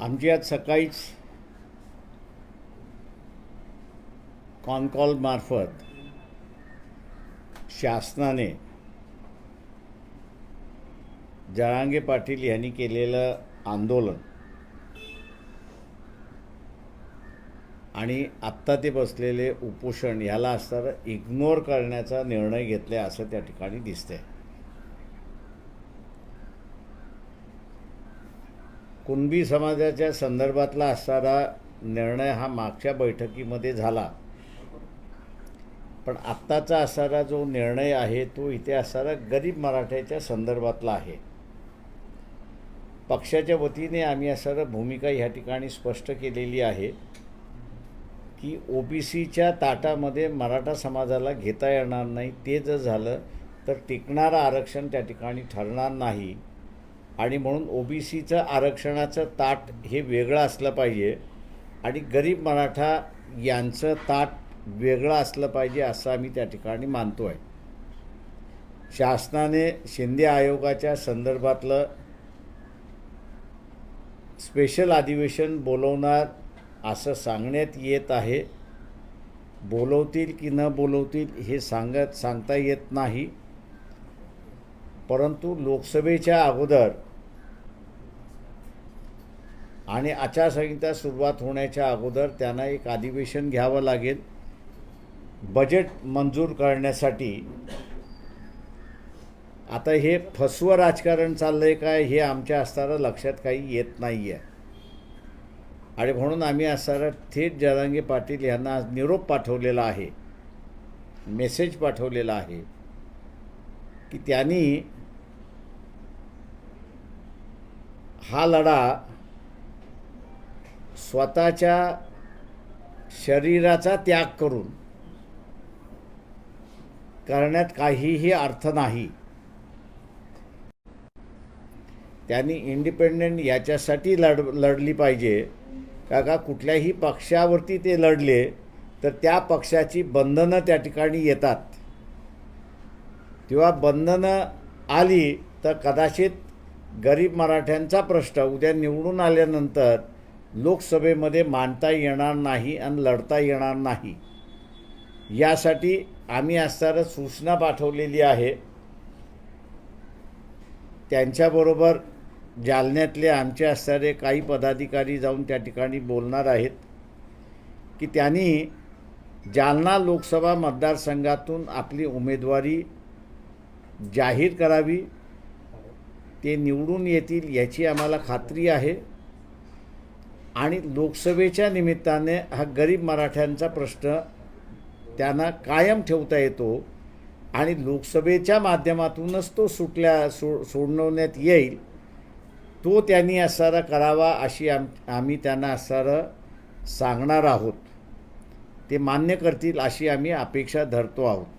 आमची आज सकाळीच कॉनकॉलमार्फत शासनाने जरांगे पाटील यांनी केलेलं आंदोलन आणि आत्ता ते बसलेले उपोषण ह्याला असणारं इग्नोर करण्याचा निर्णय घेतला असं त्या ठिकाणी दिसतंय. कुणबी समाजाच्या संदर्भातला असणारा निर्णय हा मागच्या बैठकीमध्ये झाला. पण आत्ताचा असणारा जो निर्णय आहे तो इथे असणारा गरीब मराठ्याच्या संदर्भातला आहे. पक्षाच्या वतीने आम्ही असणारा भूमिका ह्या ठिकाणी स्पष्ट केलेली आहे की ओ बी सीच्या ताटामध्ये मराठा समाजाला घेता येणार नाही. ते जर झालं तर टिकणारं आरक्षण त्या ठिकाणी ठरणार नाही. आणि म्हणून ओ बी सीचं आरक्षणाचं ताट हे वेगळं असलं पाहिजे आणि गरीब मराठा यांचं ताट वेगळं असलं पाहिजे असं आम्ही त्या ठिकाणी मानतो आहे शासनाने शिंदे आयोगाच्या संदर्भातलं स्पेशल अधिवेशन बोलवणार असं सांगण्यात येत आहे. बोलवतील की न बोलवतील हे सांगत सांगता येत नाही. परंतु लोकसभेच्या अगोदर आणि आचारसंहिता सुरुवात होण्याच्या अगोदर त्यांना एक अधिवेशन घ्यावं लागेल. बजेट मंजूर करण्यासाठी. आता हे फसवं राजकारण चाललंय काय हे आमच्या असताना लक्षात काही येत नाही आहे आणि म्हणून आम्ही असताना थेट जरांगे पाटील यांना आज निरोप पाठवलेला आहे. मेसेज पाठवलेला आहे. की त्यांनी हा लढा स्वतःच्या शरीराचा त्याग करून करण्यात काहीही अर्थ नाही. त्यांनी इंडिपेंडेंट याच्यासाठी लढ लढली पाहिजे. का का कुठल्याही पक्षावरती ते लढले तर त्या पक्षाची बंधनं त्या ठिकाणी येतात. तेव्हा बंधनं आली तर कदाचित गरीब मराठ्यांचा प्रश्न उद्या निवडून आल्यानंतर लोकसभेमध्ये मांडता येणार नाही आणि लढता येणार नाही. यासाठी आम्ही असताना सूचना पाठवलेली आहे. त्यांच्याबरोबर जालन्यातले आमचे असणारे काही पदाधिकारी जाऊन त्या ठिकाणी बोलणार आहेत. की त्यांनी जालना लोकसभा मतदारसंघातून आपली उमेदवारी जाहीर करावी. ते निवडून येतील याची आम्हाला खात्री आहे. आणि लोकसभेच्या निमित्ताने हा गरीब मराठ्यांचा प्रश्न त्यांना कायम ठेवता येतो आणि लोकसभेच्या माध्यमातूनच तो सुटल्या सो सोडवण्यात येईल तो त्यांनी असणारा करावा अशी आम आम्ही त्यांना असणारं सांगणार आहोत. ते मान्य करतील अशी आम्ही अपेक्षा धरतो आहोत.